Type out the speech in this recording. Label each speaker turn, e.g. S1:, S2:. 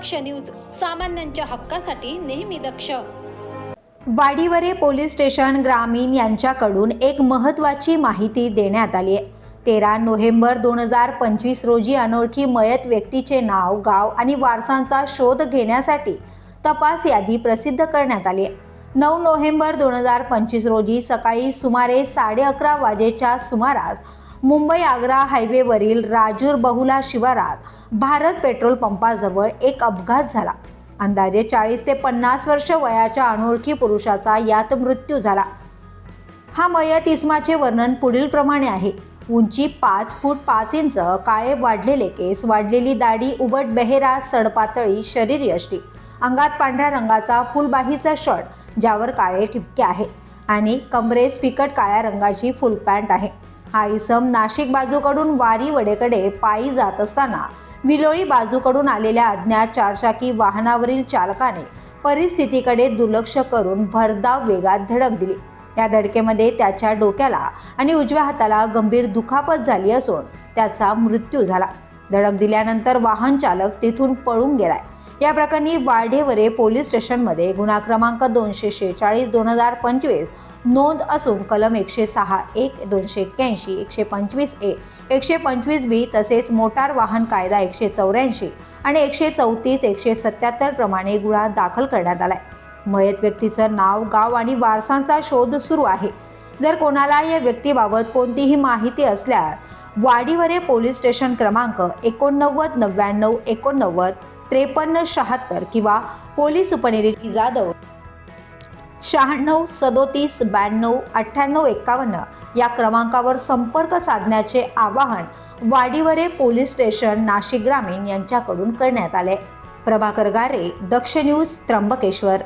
S1: दक्ष news सामान्यांच्या हक्कासाठी नेहमी दक्ष.
S2: वाडीवरे पोलीस स्टेशन ग्रामीण यांच्याकडून एक महत्त्वाची माहिती देण्यात आली आहे. तेरा नोव्हेंबर दोन हजार पंचवीस रोजी अनोळखी मयत व्यक्तीचे नाव गाव आणि वारसांचा शोध घेण्यासाठी तपास यादी प्रसिद्ध करण्यात आली आहे. नऊ नोव्हेंबर दोन हजार पंचवीस रोजी सकाळी सुमारे साडे अकरा वाजेच्या सुमारास मुंबई आग्रा हायवेवरील राजूर बहुला शिवारात भारत पेट्रोल पंपाजवळ एक अपघात झाला. अंदाजे चाळीस ते पन्नास वर्ष वयाच्या अनोळखी पुरुषाचा यात मृत्यू झाला. हा मयत इस्माचे वर्णन पुढील प्रमाणे आहे. उंची पाच फूट पाच इंच काळे वाढलेले केस वाढलेली दाढी उबट बेहेरा सडपातळी शरीर यष्टी अंगात पांढऱ्या रंगाचा फुलबाहीचा शर्ट ज्यावर काळे ठिपके आहे आणि कमरेस फिकट काळ्या रंगाची फुल पॅन्ट आहे. हा इसम नाशिक बाजूकडून वारी वडेकडे पायी जात असताना विलोळी बाजूकडून आलेल्या अज्ञात चारचाकी वाहनावरील चालकाने परिस्थितीकडे दुर्लक्ष करून भरधाव वेगात धडक दिली. या धडकेमध्ये त्याच्या डोक्याला आणि उजव्या हाताला गंभीर दुखापत झाली असून त्याचा मृत्यू झाला. धडक दिल्यानंतर वाहन चालक तिथून पळून गेलाय. या प्रकरणी वाढेवरे पोलीस स्टेशनमध्ये गुन्हा क्रमांक दोनशे शेहेचाळीस दोन हजार पंचवीस नोंद असून कलम एकशे सहा एक दोनशे एक्क्याऐंशी एकशे पंचवीस ए एकशे पंचवीस बी तसेच मोटार वाहन कायदा एकशे चौऱ्याऐंशी आणि एकशे चौतीस एकशे सत्याहत्तर प्रमाणे गुन्हा दाखल करण्यात आलाय. मयत व्यक्तीचं नाव गाव आणि वारसांचा शोध सुरू आहे. जर कोणाला या व्यक्तीबाबत कोणतीही माहिती असल्यास वाडीवरे पोलीस स्टेशन क्रमांक एकोणनव्वद नव्याण्णव एकोणनव्वद त्रेपन्न शहात्तर किंवा पोलीस उपनिरीक्षक जाधव. शहाण्णव सदोतीस ब्याण्णव अठ्ठ्याण्णव एक्कावन्न या क्रमांकावर संपर्क साधण्याचे आवाहन वाडीवरे पोलीस स्टेशन नाशिक ग्रामीण यांच्याकडून करण्यात आले. प्रभाकर गारे दक्ष न्यूज त्र्यंबकेश्वर.